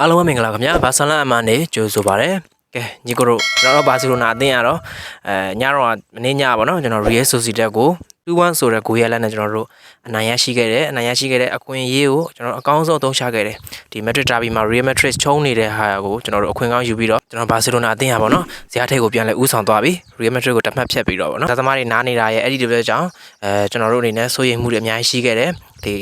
အားလုံးပဲမင်္ဂလာခင်ဗျာဘာဆန်လာအမန်နေကြိုဆိုပါရစေကဲညီကိုတို့ကျွန်တော်တို့ဘာစီလိုနာအသင်းရတော့အဲညတော့မနေ့ညပါနော်ကျွန်တော် Real Sociedad ကို2-1ဆိုတဲ့ဂိုးရလက်နဲ့ကျွန်တော်တို့အနိုင်ရရှိခဲ့တယ်အနိုင်ရရှိခဲ့တဲ့အခွင့်အရေးကိုကျွန်တော်အကောင်းဆုံးအသုံးချခဲ့တယ်ဒီ Madrid Derby မှာ Real Madrid ချုံးနေတဲ့ဟာကိုကျွန်တော်တို့အခွင့်ကောင်းယူပြီးတော့ကျွန်တော်ဘာစီလိုနာအသင်းရပါနော်ဇာတ်ထိပ်ကိုပြန်လဲဥဆောင်သွားပြီ Real Madrid ကိုတတ်မှတ်ဖြတ်ပြီးတော့ပေါ့နော်သမားတွေနားနေတာရဲ့အဲ့ဒီတပြက်ကြောင့်အဲကျွန်တော်တို့အနေနဲ့စိုးရိမ်မှုတွေအများကြီးရှိခဲ့တယ် ဒီ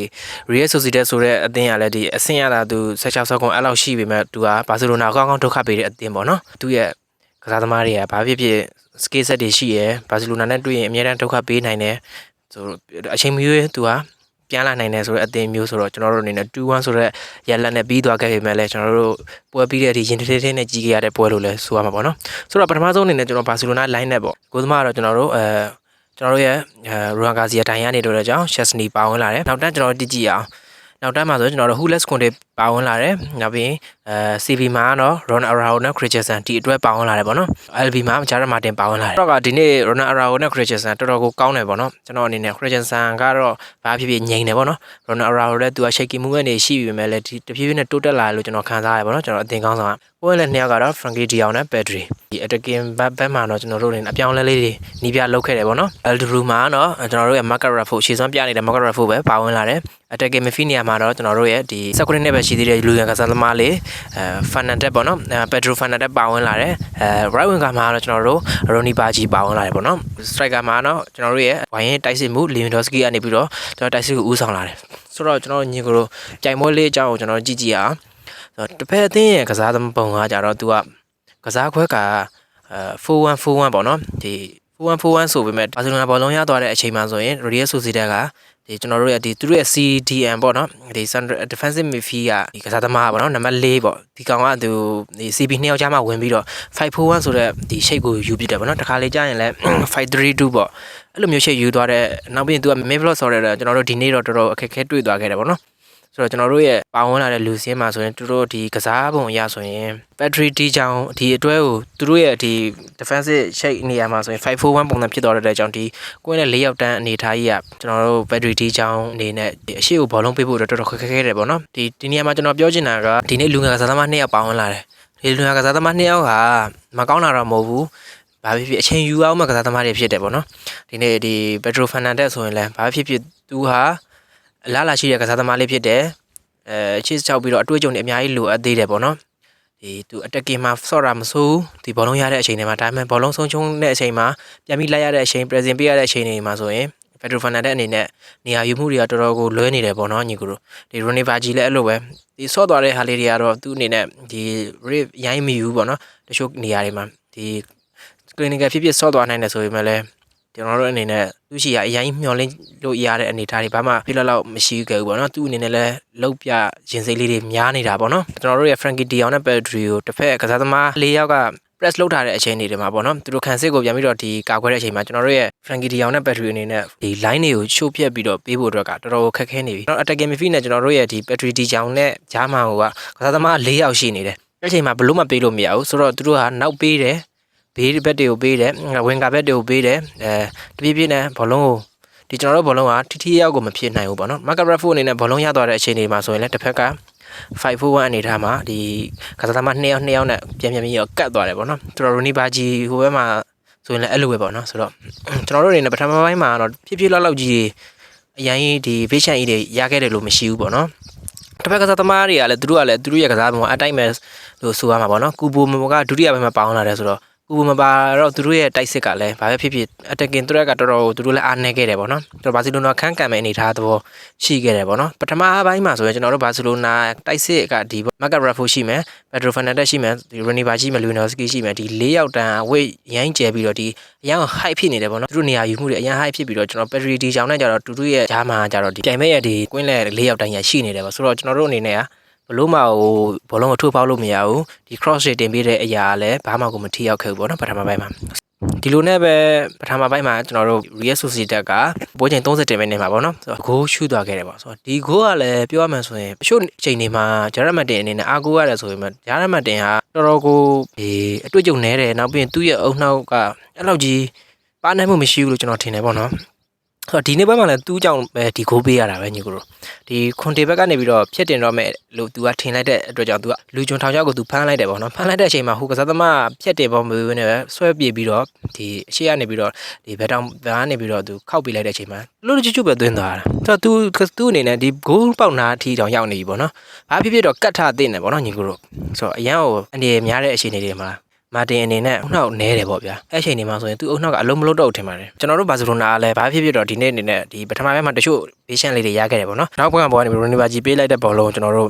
Real Sociedad ဆိုတဲ့အသင်းကလည်းဒီအဆင့်ရတာသူ16ဆောက်ကွန်အဲ့လောက်ရှိပေမဲ့သူကဘာစီလိုနာကိုကောင်းကောင်းဒုက္ခပေးတဲ့အသင်းပေါ့နော်သူရဲ့ကစားသမားတွေကဘာဖြစ်ဖြစ် skill set တွေရှိရယ်ဘာစီလိုနာနဲ့တွေ့ရင်အများတန်းဒုက္ခပေးနိုင်တယ်ဆိုတော့အချိန်မီရွေးသူကပြန်လာနိုင်တယ်ဆိုတော့အသင်းမျိုးဆိုတော့ကျွန်တော်တို့အနေနဲ့2-1ဆိုတော့ရလက်နဲ့ပြီးသွားခဲ့ပေမဲ့လည်းကျွန်တော်တို့ပွဲပြီးတဲ့အထိရင်ထဲထဲနဲ့ကြီးခဲ့ရတဲ့ပွဲလို့လည်းဆိုရမှာပေါ့နော်ဆိုတော့ပထမဆုံးအနေနဲ့ကျွန်တော်ဘာစီလိုနာ line နဲ့ပေါ့ကိုသမားကတော့ကျွန်တော်တို့အဲ ကျွန်တော်တို့ရဲ့အဲရူဟန်ဂါစီယာတိုင်ရနေတော့တဲ့ကြောင့်ချက်စနီပါဝင်လာတယ်နောက်တန်းကျွန်တော်တို့တည်ကြည့်အောင်နောက်တန်းမှာဆိုကျွန်တော်တို့ Hules Conte ပါဝင်လာတယ်နောက်ပြီး အဲ CV မှာကတော့ Ron Araujo နဲ့ Christensen ဒီအတွက်ပါဝင်လာတယ်ပေါ့နော် LB မှာဂျာရမာတင်ပါဝင်လာတယ်တော့ကဒီနေ့ Ron Araujo နဲ့ Christensen တော်တော်ကိုကောင်းတယ်ပေါ့နော်ကျွန်တော်အနေနဲ့ Christensen ကတော့ဘာဖြစ်ဖြစ်ငြိမ်တယ်ပေါ့နော် Ron Araujo လည်းသူက shaky movement တွေရှိပြီမဲ့လည်းဒီတဖြည်းဖြည်းနဲ့တိုးတက်လာလို့ကျွန်တော်ခံစားရတယ်ပေါ့နော်ကျွန်တော်အသင်ကောင်းဆောင်ကပွဲလည်းနှစ်ယောက်ကတော့ Frankie De Jong နဲ့ Pedri ဒီ attacking back back မှာတော့ကျွန်တော်တို့အနေနဲ့အပြောင်းလဲလေးတွေနီးပြလုပ်ခဲ့တယ်ပေါ့နော် Eldru မှာတော့ကျွန်တော်တို့ရဲ့ Market Raffo ရှေ့ဆုံးပြနေတဲ့ Market Raffo ပဲပါဝင်လာတယ် attacking midfield မှာတော့ကျွန်တော်တို့ရဲ့ဒီ19နှစ်ပဲရှိသေးတဲ့လူရန်ကစားသမားလေးအဲ Fernandez ပေါ့နော်အဲ Pedro Fernandez ပါဝင်လာတယ်အဲ right wing ကမှာတော့ကျွန်တော်တို့ Ronny Baji ပါဝင်လာတယ်ပေါ့နော် striker မှာတော့ကျွန်တော်တို့ရဲ့ဝိုင်းရင်တိုက်စစ်မှု Lewandowski ကနေပြီးတော့ကျွန်တော်တိုက်စစ်ကိုဦးဆောင်လာတယ်ဆိုတော့ကျွန်တော်ညီကိုတို့ကြိုင်ပွဲလေးအကြောင်းကိုကျွန်တော်ကြည့်ကြည့်အောင်တစ်ဖက်အသင်းရဲ့ကစားသမားပုံကကြတော့သူကကစားခွက်ကအဲ4-1 4-1ပေါ့နော်ဒီ4-1 4-1ဆိုပေမဲ့ဘာစီလိုနာဘောလုံးရသွားတဲ့အချိန်မှဆိုရင် Real Sociedad က ဒီကျွန်တော်တို့ရဲ့ဒီသူတို့ရဲ့ CDM ပေါ့နော်ဒီ Central Defensive Midfield ကဒီကစားသမားပေါ့နော်နံပါတ်4ပေါ့ဒီကောင်ကသူဒီ CB နှစ်ယောက်ကြားမှာဝင်ပြီးတော့541ဆိုတဲ့ဒီ shape ကိုယူပြတယ်ပေါ့နော်တခါလေကြာရင်လည်း532ပေါ့အဲ့လိုမျိုး shape ယူသွားတဲ့နောက်ပြီးရင်သူက midfield ဆိုတဲ့ကျွန်တော်တို့ဒီနေ့တော့တော်တော်အခက်အခဲတွေ့သွားခဲ့တယ်ပေါ့နော် ဆိုတော့ကျွန်တော်တို့ရဲ့ပါဝင်လာတဲ့လူစင်းမှာဆိုရင်သူတို့ဒီကစားပုံအရဆိုရင် battery တီးချောင်းဒီအတွဲကိုသူတို့ရဲ့ဒီ defensive shape နေရာမှာဆိုရင်541ပုံစံဖြစ်သွားတဲ့အကြောင်းဒီကိုင်းတဲ့၄ရောက်တန်းအနေထားကြီးကကျွန်တော်တို့ battery တီးချောင်းအနေနဲ့အရှိကိုဘောလုံးပေးဖို့တော်တော်ခက်ခဲတယ်ပေါ့နော်ဒီဒီနေရာမှာကျွန်တော်ပြောချင်တာကဒီနေ့လူငယ်ကစားသမား2ယောက်ပါဝင်လာတယ်ဒီလူငယ်ကစားသမား2ယောက်ကမကောင်းတာတော့မဟုတ်ဘူးဘာဖြစ်ဖြစ်အချိန်ယူအောင်မှကစားသမားတွေဖြစ်တယ်ပေါ့နော်ဒီနေ့ဒီ Pedro Fernandez ဆိုရင်လည်းဘာဖြစ်ဖြစ်သူဟာ အလားလာရှိတဲ့ကစားသမားလေးဖြစ်တယ်အဲချစ်ချောက်ပြီးတော့အတွေ့အကြုံတွေအများကြီးလိုအပ်သေးတယ်ပေါ့နော်ဒီသူ attacking မှာဆော့တာမဆိုးဒီဘောလုံးရတဲ့အချိန်တွေမှာဒါပေမဲ့ဘောလုံးဆုံးချုံတဲ့အချိန်မှာပြန်ပြီးလိုက်ရတဲ့အချိန် present ပေးရတဲ့အချိန်တွေမှာဆိုရင် Pedro Fernandez အနေနဲ့နေရာယူမှုတွေကတော်တော်ကိုလွဲနေတယ်ပေါ့နော်ညီကိုတို့ဒီ Ronny Baji လည်းအဲ့လိုပဲဒီဆော့သွားတဲ့ဟာလေးတွေကတော့သူ့အနေနဲ့ဒီ rip ရိုင်းမီဘူးပေါ့နော်တချို့နေရာတွေမှာဒီ clinical ဖြစ်ဖြစ်ဆော့သွားနိုင်တယ်ဆိုပေမဲ့လည်း ကျွန်တော်တို့အနေနဲ့သူရှိရအရင်မျောလင်းလို့ရတဲ့အနေအထားတွေဘာမှပြလောက်လောက်မရှိခဲ့ဘူးပေါ့နော်သူအနေနဲ့လည်းလောက်ပြရင်စိတ်လေးတွေများနေတာပေါ့နော်ကျွန်တော်တို့ရဲ့ Frankie De Jong နဲ့ Pedri ကိုတစ်ဖက်ကစားသမား၄ယောက်က press လုပ်ထားတဲ့အချိန်တွေမှာပေါ့နော်သူတို့ခံစစ်ကိုပြန်ပြီးတော့ဒီကာကွယ်တဲ့အချိန်မှာကျွန်တော်တို့ရဲ့ Frankie De Jong နဲ့ Pedri အနေနဲ့ဒီ line တွေကိုချိုးပြက်ပြီးတော့ပေးဖို့အတွက်ကတော်တော်ခက်ခဲနေပြီကျွန်တော် attacking midfield နဲ့ကျွန်တော်တို့ရဲ့ဒီ Pedri De Jong နဲ့ဂျာမန်ဟိုကကစားသမား၄ယောက်ရှိနေတယ်အဲ့ချိန်မှာဘလို့မပေးလို့မရဘူးဆိုတော့သူတို့ကနောက်ပေးတယ် ဘေးဘက်တွေကိုပေးတယ်ဝင်ကာဘက်တွေကိုပေးတယ်အဲတပြည့်ပြည့်နဲ့ဘောလုံးကိုဒီကျွန်တော်တို့ဘောလုံးကထိထိရောက်ကိုမဖြစ်နိုင်ဘူးပေါ့နော်မာကာဘရက်ဖိုအနေနဲ့ဘောလုံးရသွားတဲ့အချိန်တွေမှာဆိုရင်လည်းတစ်ဖက်က541အနေထားမှာဒီကစားသမား2ယောက်2ယောက်နဲ့ပြန်ပြန်ပြီးတော့ကတ်သွားတယ်ပေါ့နော်သူတော်ရိုနီဘာဂျီဟိုဘက်မှာဆိုရင်လည်းအဲ့လိုပဲပေါ့နော်ဆိုတော့ကျွန်တော်တို့အနေနဲ့ပထမပိုင်းမှာတော့ဖြည်းဖြည်းလောက်လောက်ကြီးအရင်ဒီ vision ကြီးတွေရခဲ့တယ်လို့မရှိဘူးပေါ့နော်တစ်ဖက်ကစားသမားတွေကလည်းသူတို့ကလည်းသူတို့ရဲ့ကစားပုံကအတိုက်မဲ့လို့ဆိုရမှာပေါ့နော်ကူဘိုမကဒုတိယပိုင်းမှာပေါင်းလာတယ်ဆိုတော့ ကူမပါတော့သူတို့ရဲ့တိုက်စစ်ကလည်းဘာပဲဖြစ်ဖြစ် attacking threat ကတော်တော်သူတို့လည်းအားနည်းခဲ့တယ်ပေါ့နော်။တော်ဘာစီလိုနာခန်းကန်မဲ့အနေထားသဘောရှိခဲ့တယ်ပေါ့နော်။ပထမပိုင်းမှာဆိုရင်ကျွန်တော်တို့ဘာစီလိုနာတိုက်စစ်ကဒီ Marcus Rashford ရှိမယ်။ Pedro Fernandez ရှိမယ်။ဒီ Ronny Baji မယ် Lewandowski ရှိမယ်။ဒီ၄ယောက်တန်းဝိတ်ရိုင်းကျဲပြီးတော့ဒီအရင် high ဖြစ်နေတယ်ပေါ့နော်။သူတို့နေရာယူမှုတွေအရင် high ဖြစ်ပြီးတော့ကျွန်တော် Pedri ဒီကြောင်နဲ့ကြတော့တူတူရဲ့ဂျာမာကြတော့ဒီတိုင်မဲ့ရဲ့ဒီကွင်းလဲ၄ယောက်တန်းရရှိနေတယ်ပေါ့။ဆိုတော့ကျွန်တော်တို့အနေနဲ့က ဘလို့မဟိုဘောလုံးကိုထိုးပေါက်လို့မရဘူးဒီ cross တွေတင်ပေးတဲ့အရာကလည်းဘာမှကိုမထိရောက်ခဲ့ဘူးပေါ့နော်ပထမပိုင်းမှာဒီလိုနဲ့ပဲပထမပိုင်းမှာကျွန်တော်တို့ Real Sociedad ကပွဲချိန်30မိနစ်မှာပေါ့နော်ဆိုတော့ဂိုးရှူသွားခဲ့တယ်ပေါ့ဆိုတော့ဒီဂိုးကလည်းပြောရမှဆိုရင်အချို့အချိန်တွေမှာဂျာရမတ်တင်အနေနဲ့အာဂိုးရတယ်ဆိုပေမဲ့ဂျာရမတ်တင်ဟာတော်တော်ကိုဒီအတွေ့အကြုံနည်းတယ်နောက်ပြီးရင်သူ့ရဲ့အုံနှောက်ကအဲ့လောက်ကြီးပါနိုင်မှုမရှိဘူးလို့ကျွန်တော်ထင်တယ်ပေါ့နော် ဆိုတော့ဒီနေ့ဘက်မှာလည်းသူ့ကြောင့်ပဲဒီဂိုးပေးရတာပဲညီကိုတို့ဒီခွန်တေဘက်ကနေပြီးတော့ဖြစ်တင်တော့မဲ့လို့ तू ကထင်လိုက်တဲ့အတွက်ကြောင့် तू ကလူကျွန်းထောင်ချောက်ကို तू ဖမ်းလိုက်တယ်ပေါ့နော်ဖမ်းလိုက်တဲ့အချိန်မှာဟိုကစားသမားဖြတ်တယ်ပေါ့မွေးနေပဲဆွဲပြေးပြီးတော့ဒီအရှိကနေပြီးတော့ဒီဘက်တောင်ဘက်ကနေပြီးတော့ तू ခောက်ပေးလိုက်တဲ့အချိန်မှာလို့ချွတ်ချွတ်ပဲသွင်းသွားတာဆိုတော့ तू तू အနေနဲ့ဒီဂိုးပေါက်နာအထိတောင်ရောက်နေပြီပေါ့နော်ဘာဖြစ်ဖြစ်တော့ကတ်ထသိနေပေါ့နော်ညီကိုတို့ဆိုတော့အရန်ကိုအနေများတဲ့အခြေအနေတွေမှာ မာတင်အနေနဲ့အုံနောက်နဲတယ်ပေါ့ဗျာအဲ့ချိန်နေမှာဆိုရင်သူ့အုံနောက်ကအလုံးမလုံးတော့ဘူးထင်ပါတယ်ကျွန်တော်တို့ဘာစီလိုနာကလည်းဘာဖြစ်ဖြစ်တော့ဒီနေ့အနေနဲ့ဒီပထမပိုင်းမှာတချို့ patient လေးတွေရခဲ့တယ်ပေါ့နော်နောက်ဘက်ကပေါ်ကနေရိုနီဘာဂျီပေးလိုက်တဲ့ဘောလုံးကျွန်တော်တို့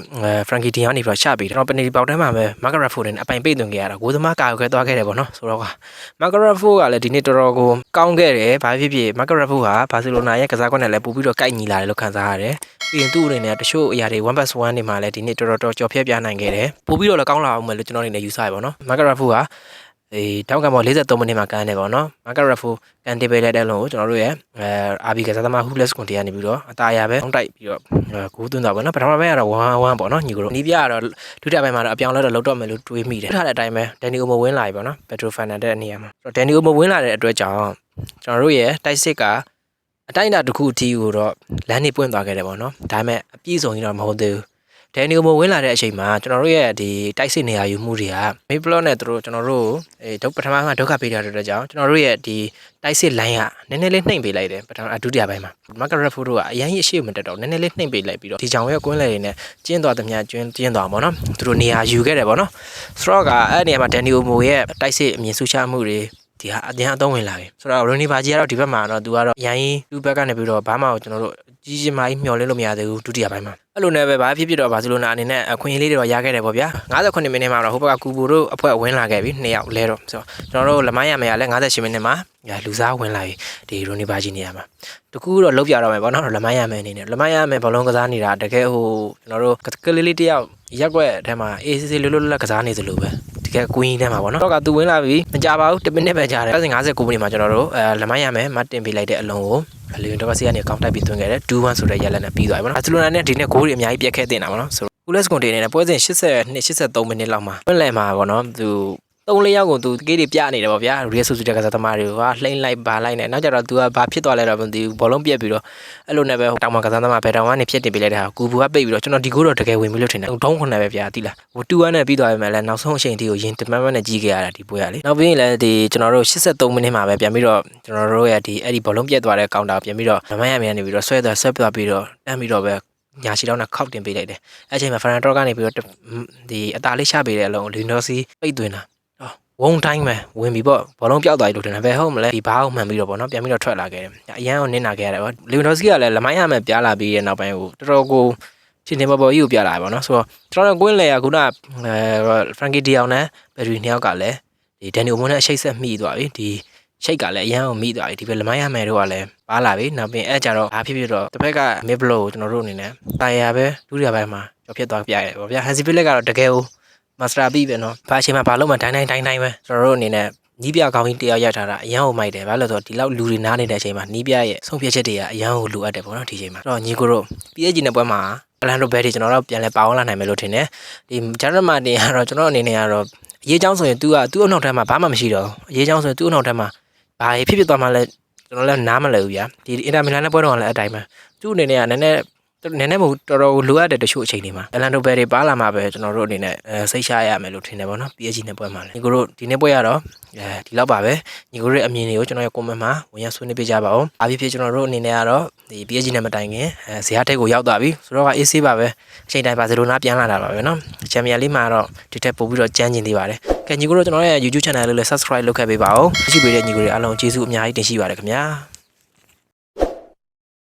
ဖရန်ကီဒီယောနေပြီးတော့ချပြီးကျွန်တော်ပနီပေါက်ထဲမှာပဲမာဂရက်ဖိုဒန်အပိုင်ပိတ်သွင်းခဲ့ရတာကိုသမားကာခွဲသွားခဲ့တယ်ပေါ့နော်ဆိုတော့မာဂရက်ဖိုကလည်းဒီနေ့တော်တော်ကိုကောင်းခဲ့တယ်ဘာဖြစ်ဖြစ်မာဂရက်ဖိုကဘာစီလိုနာရဲ့ကစားကွက်နဲ့လည်းပို့ပြီးတော့ကိုက်ညီလာတယ်လို့ခံစားရတယ် ပြီးရင်သူ့အနေနဲ့တချို့အရာတွေ1 plus 1နေမှာလည်းဒီနေ့တော်တော်တော်ကြော်ဖြတ်ပြနိုင်ခဲ့တယ်ပို့ပြီးတော့လည်းကောင်းလာအောင်မယ်လို့ကျွန်တော်အနေနဲ့ယူဆရပါတော့မာဂရက်ဖိုကအေးတောက်ကမော43မိနစ်မှာကန်တယ်ပေါ့နော်မာဂရက်ဖိုကန်တေးပေးလိုက်တဲ့လုံးကိုကျွန်တော်တို့ရဲ့အဲအာဘီကစားသမားဟူလက်စကွန်တရားနေပြီးတော့အตาရပဲအောင်းတိုက်ပြီးတော့ဂိုးသွင်းတာပေါ့နော်ပထမပိုင်းကတော့1 1ပေါ့နော်ညီကိုတို့နီးပြကတော့ဒုတိယပိုင်းမှာတော့အပြောင်းလဲတော့လောက်တော့မယ်လို့တွေးမိတယ်ထားတဲ့အတိုင်းပဲဒန်နီအိုမဝင်လာပြီပေါ့နော်ပက်ထရိုဖန်နန်တဲ့နေရာမှာဒန်နီအိုမဝင်လာတဲ့အတွက်ကြောင့်ကျွန်တော်တို့ရဲ့တိုက်စစ်က အတိုင်းအတာတစ်ခုအထိကိုတော့လမ်းနေပွင့်သွားခဲ့တယ်ပေါ့နော်ဒါပေမဲ့အပြည့်စုံကြီးတော့မဟုတ်သေးဘူးဒန်နီယိုမဝင်လာတဲ့အချိန်မှာကျွန်တော်တို့ရဲ့ဒီတိုက်စစ်နေရာယူမှုတွေကမေပလော့နဲ့တို့ကျွန်တော်တို့အဲဒုပထမကဒုက္ခပေးတဲ့အတွက်ကြောင့်ကျွန်တော်တို့ရဲ့ဒီတိုက်စစ်လိုင်းကနည်းနည်းလေးနှိမ့်ပေးလိုက်တယ်ပထမအဒုတိယပိုင်းမှာမက်ကရက်ဖိုတို့ကအရင်အရှိမတက်တော့နည်းနည်းလေးနှိမ့်ပေးလိုက်ပြီးတော့ဒီကြောင်ရဲ့ကွင်းလေတွေနဲ့ကျင်းသွားသမျှကျွင်းကျင်းသွားပါတော့သူတို့နေရာယူခဲ့တယ်ပေါ့နော်စတော့ကအဲ့ဒီနေရာမှာဒန်နီယိုမိုရဲ့တိုက်စစ်အမြင်ဆူချမှုတွေ ဒီဟာအရင်အသုံးဝင်လာပြီဆိုတော့ရိုနီဘာဂျီကတော့ဒီဘက်မှာတော့သူကတော့ရိုင်းသူ့ဘက်ကနေပြီးတော့ဘာမှကျွန်တော်တို့ကြီးကြီးမားကြီးမျှော်လင့်လို့မရသေးဘူးဒုတိယပိုင်းမှာအဲ့လိုနဲ့ပဲဘာဖြစ်ဖြစ်တော့ဘာစီလိုနာအနေနဲ့အခွင့်အရေးလေးတွေတော့ရခဲ့တယ်ပေါ့ဗျာ58မိနစ်မှာတော့ဟိုဘက်ကကူဘူတို့အဖွဲ့ဝင်လာခဲ့ပြီနှစ်ယောက်လဲတော့ဆိုတော့ကျွန်တော်တို့လမိုင်းရမယ်ရလဲ58မိနစ်မှာလူစားဝင်လာပြီဒီရိုနီဘာဂျီနေရာမှာတကူတော့လုတ်ပြတော့မယ်ပေါ့နော်လမိုင်းရမယ်အနေနဲ့လမိုင်းရမယ်ဘလုံးကစားနေတာတကယ်ဟိုကျွန်တော်တို့ကလေးလေးတယောက်ရက်ွက်အဲထဲမှာအေးစစ်စစ်လွတ်လွတ်လပ်ကစားနေသလိုပဲ တကယ်ကွင်းထဲမှာပေါ့နော်တော့ကသူဝင်လာပြီမကြပါဘူး10မိနစ်ပဲကြာတယ်59မိနစ်မှာကျွန်တော်တို့အဲလမိုင်းရမယ်မတင်ပေးလိုက်တဲ့အလုံးကိုလီဗင်တော်စီကနေကောင်းတိုက်ပြီးသွင်းခဲ့တယ်2-1ဆိုတဲ့ရက်လက်နဲ့ပြီးသွားပြီပေါ့နော်ဘာစီလိုနာနဲ့ဒီနေ့ဂိုးတွေအများကြီးပြတ်ခဲ့တင်တာပေါ့နော်ဆိုတော့ကူလက်စကွန်တေနဲ့ပွဲစဉ်82 83မိနစ်လောက်မှာတွန်းလဲမှာပေါ့နော်သူ သုံးလေးယောက်ကိုသူကေးတွေပြနေတယ်ပေါ့ဗျာရီဆူဆူတက်ကစားသမားတွေကလှိမ့်လိုက်ပါလိုက်နေနောက်ကြတော့ तू ကဘာဖြစ်သွားလဲတော့မသိဘူးဘောလုံးပြက်ပြီးတော့အဲ့လိုနဲ့ပဲတောင်မကစားသမားဘယ်တောင်ကနေဖြစ်တင်ပေးလိုက်တဲ့ဟာကူဘူကပိတ်ပြီးတော့ကျွန်တော်ဒီကိုတော့တကယ်ဝင်ပြီလို့ထင်တယ်ဒုံးခုနဲ့ပဲဗျာတိလားဟို2-1နဲ့ပြီးသွားပြီမဲ့လဲနောက်ဆုံးအချိန်ထိကိုရင်တမန်မန်နဲ့ကြီးခဲ့ရတာဒီပွဲကလေနောက်ပြီးရင်လည်းဒီကျွန်တော်တို့83မိနစ်မှာပဲပြန်ပြီးတော့ကျွန်တော်တို့ရဲ့ဒီအဲ့ဒီဘောလုံးပြက်သွားတဲ့ကောင်တာပြန်ပြီးတော့မမရမြန်နေပြီးတော့ဆွဲသွားဆွဲသွားပြီးတော့တန်းပြီးတော့ပဲညာရှိတော့နဲ့ခောက်တင်ပေးလိုက်တယ်အဲ့ချိန်မှာဖရန်တော့ကနေပြီးတော့ဒီအตาလေးချပေးတဲ့အလုံးလီနိုစီပိတ်သွင်းတာ ဝုံတိုင်းပဲဝင်ပြီပေါ့ဘောလုံးပြောက်သွားပြီလို့ထင်တယ်ဘယ်ဟုတ်မလဲဒီဘားကိုမှန်ပြီးတော့ပေါ့နော်ပြန်ပြီးတော့ထွက်လာခဲ့တယ်အရန်ကိုနင်းနာခဲ့ရတယ်ပေါ့လီဗန်ဒိုစကီကလည်းလမိုင်းရမယ်ပြားလာပြီးတဲ့နောက်ပိုင်းကိုတော်တော်ကိုချင်းနေပေါ်ပေါ်ကြီးကိုပြလာပြီပေါ့နော်ဆိုတော့ကျွန်တော်ကွင်းလေကခုနအဲဖရန်ကီဒီအောင်နဲ့ဘယ်ရီနှစ်ယောက်ကလည်းဒီဒန်နီယိုမွန်နဲ့အရှိတ်ဆက်မိသွားပြီဒီရှိတ်ကလည်းအရန်ကိုမိသွားပြီဒီဘက်လမိုင်းရမယ်တို့ကလည်းပါလာပြီနောက်ပြီးအဲ့ကြတော့ဘာဖြစ်ဖြစ်တော့တစ်ဖက်ကမစ်ဘလိုကိုကျွန်တော်တို့အနေနဲ့တိုင်ရပဲဒုတိယပိုင်းမှာကျော်ဖြစ်သွားပြရတယ်ပေါ့ဗျာဟန်စီပစ်လက်ကတော့တကယ်ကို မစတာပြီးပဲနော်ဘာအချိန်မှာဘာလို့မှဒိုင်းဒိုင်းဒိုင်းဒိုင်းပဲကျွန်တော်တို့အနေနဲ့နီးပြကောင်းကြီးတရားရထားတာအရန်ကိုမိုက်တယ်ဘာလို့လဲဆိုတော့ဒီလောက်လူတွေနားနေတဲ့အချိန်မှာနီးပြရဲ့ဆုံးဖြတ်ချက်တွေကအရန်ကိုလိုအပ်တယ်ပေါ့နော်ဒီချိန်မှာအဲ့တော့ညီကိုတို့ PSG နဲ့ပွဲမှာအလန်ဒိုဘဲတွေကျွန်တော်တို့ပြန်လဲပါဝင်လာနိုင်မယ်လို့ထင်တယ်ဒီဂျာရမာတင်ကတော့ကျွန်တော်အနေနဲ့ကတော့အရေးချောင်းဆိုရင် तू ကသူ့အနောက်ထပ်မှာဘာမှမရှိတော့အရေးချောင်းဆိုရင်သူ့အနောက်ထပ်မှာဘာဖြစ်ဖြစ်သွားမှလဲကျွန်တော်လည်းနားမလည်ဘူးဗျာဒီအင်တာမီလန်နဲ့ပွဲတော့လည်းအတိုင်းပဲသူ့အနေနဲ့ကနည်းနည်း နည်းနည်းမဟုတ်တော်တော်လိုအပ်တဲ့တချို့အချိန်တွေမှာအလန်ဒိုဘယ်တွေပါလာမှာပဲကျွန်တော်တို့အနေနဲ့အဲစိတ်ရှာရမယ်လို့ထင်တယ်ပေါ့နော် PSG နဲ့ပွဲမှာလေညီကိုတို့ဒီနေ့ပွဲရတော့အဲဒီလောက်ပါပဲညီကိုတို့ရဲ့အမြင်တွေကိုကျွန်တော်ရဲ့ comment မှာဝင်ရဆွေးနွေးပေးကြပါဦးအားဖြစ်ဖြစ်ကျွန်တော်တို့အနေနဲ့ကတော့ဒီ PSG နဲ့မတိုင်ခင်အဲဇေယျထိတ်ကိုရောက်သွားပြီဆိုတော့က AC ပါပဲအချိန်တိုင်းပါဇယ်လိုနာပြန်လာတာပါပဲနော်ချန်ပီယံလိမှာတော့ဒီထက်ပိုပြီးတော့ကြမ်းကျင်သေးပါတယ်ကဲညီကိုတို့ကျွန်တော်ရဲ့ YouTube channel လေးလည်း subscribe လုပ်ခဲ့ပေးပါဦးရှိပေးတဲ့ညီကိုတွေအားလုံးကျေးဇူးအများကြီးတင်ရှိပါတယ်ခင်ဗျာ